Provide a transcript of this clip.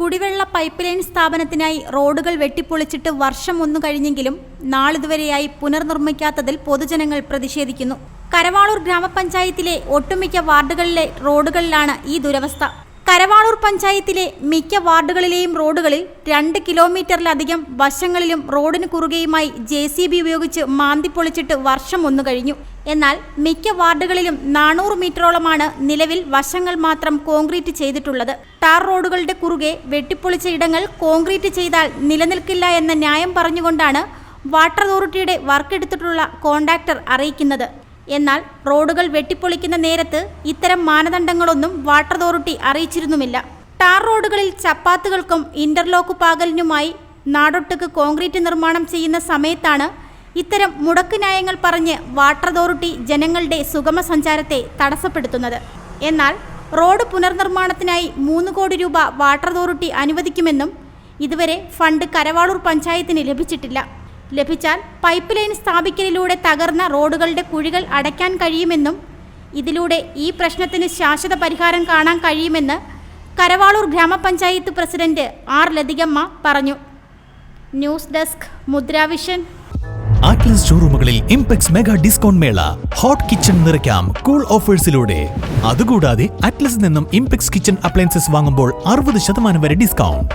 കുടിവെള്ള pipe line സ്ഥാപനത്തിനായി റോഡുകൾ വെട്ടിപ്പൊളിച്ചിട്ട് വർഷം ഒന്നു കഴിഞ്ഞെങ്കിലും നാളിതുവരെയായി പുനർനിർമ്മിക്കാത്തതിൽ പൊതുജനങ്ങൾ പ്രതിഷേധിക്കുന്നു. കരവാളൂർ ഗ്രാമപഞ്ചായത്തിലെ ഒട്ടുമിക്ക വാർഡുകളിലെ റോഡുകളിലാണ് ഈ ദുരവസ്ഥ. കരവാളൂർ പഞ്ചായത്തിലെ മിക്ക വാർഡുകളിലെയും റോഡുകളിൽ രണ്ട് കിലോമീറ്ററിലധികം വശങ്ങളിലും റോഡിന് കുറുകെയുമായി ജെ സി ബി ഉപയോഗിച്ച് മാന്തിപ്പൊളിച്ചിട്ട് വർഷം ഒന്നു കഴിഞ്ഞു. എന്നാൽ മിക്ക വാർഡുകളിലും നാനൂറ് മീറ്ററോളമാണ് നിലവിൽ വശങ്ങൾ മാത്രം കോൺക്രീറ്റ് ചെയ്തിട്ടുള്ളത്. ടാർ റോഡുകളുടെ കുറുകെ വെട്ടിപ്പൊളിച്ച ഇടങ്ങൾ കോൺക്രീറ്റ് ചെയ്താൽ നിലനിൽക്കില്ല എന്ന ന്യായം പറഞ്ഞുകൊണ്ടാണ് വാട്ടർ അതോറിറ്റിയുടെ വർക്ക് വർക്കെടുത്തിട്ടുള്ള കോൺട്രാക്ടർ അറിയിക്കുന്നത്. എന്നാൽ റോഡുകൾ വെട്ടിപ്പൊളിക്കുന്ന നേരത്ത് ഇത്തരം മാനദണ്ഡങ്ങളൊന്നും വാട്ടർ അതോറിറ്റി അറിയിച്ചിരുന്നുമില്ല. ടാർ റോഡുകളിൽ ചപ്പാത്തുകൾക്കും ഇന്റർലോക്ക് പാകലിനുമായി നാടൊട്ടുക്ക് കോൺക്രീറ്റ് നിർമ്മാണം ചെയ്യുന്ന സമയത്താണ് ഇത്തരം മുടക്ക് ന്യായങ്ങൾ പറഞ്ഞ് വാട്ടർ അതോറിറ്റി ജനങ്ങളുടെ സുഗമ സഞ്ചാരത്തെ തടസ്സപ്പെടുത്തുന്നത്. എന്നാൽ റോഡ് പുനർനിർമ്മാണത്തിനായി മൂന്ന് കോടി രൂപ വാട്ടർ അതോറിറ്റി അനുവദിക്കുമെന്നും ഇതുവരെ ഫണ്ട് കരവാളൂർ പഞ്ചായത്തിന് ലഭിച്ചിട്ടില്ല. ലഭിച്ചാൽ പൈപ്പ് ലൈൻ സ്ഥാപിക്കലിലൂടെ തകർന്ന റോഡുകളുടെ കുഴികൾ അടയ്ക്കാൻ കഴിയുമെന്നും ഇതിലൂടെ ഈ പ്രശ്നത്തിന് ശാശ്വത പരിഹാരം കാണാൻ കഴിയുമെന്ന് കരവാളൂർ ഗ്രാമപഞ്ചായത്ത് പ്രസിഡന്റ് ആർ ലതികമ്മ പറഞ്ഞു. News desk Mudravision. ആറ്റ്ലസ് ഷോറൂമുകളിൽ ഇംപെക്സ് മെഗാ ഡിസ്കൗണ്ട് മേള ഹോട്ട് കിച്ചൺ നിറയ്ക്കാം കൂൾ ഓഫേഴ്സിലൂടെ. അതുകൂടാതെ അറ്റ്ലസ് നിന്നും ഇംപെക്സ് കിച്ചൺ അപ്ലയൻസസ് വാങ്ങുമ്പോൾ അറുപത് ശതമാനം വരെ ഡിസ്കൗണ്ട്.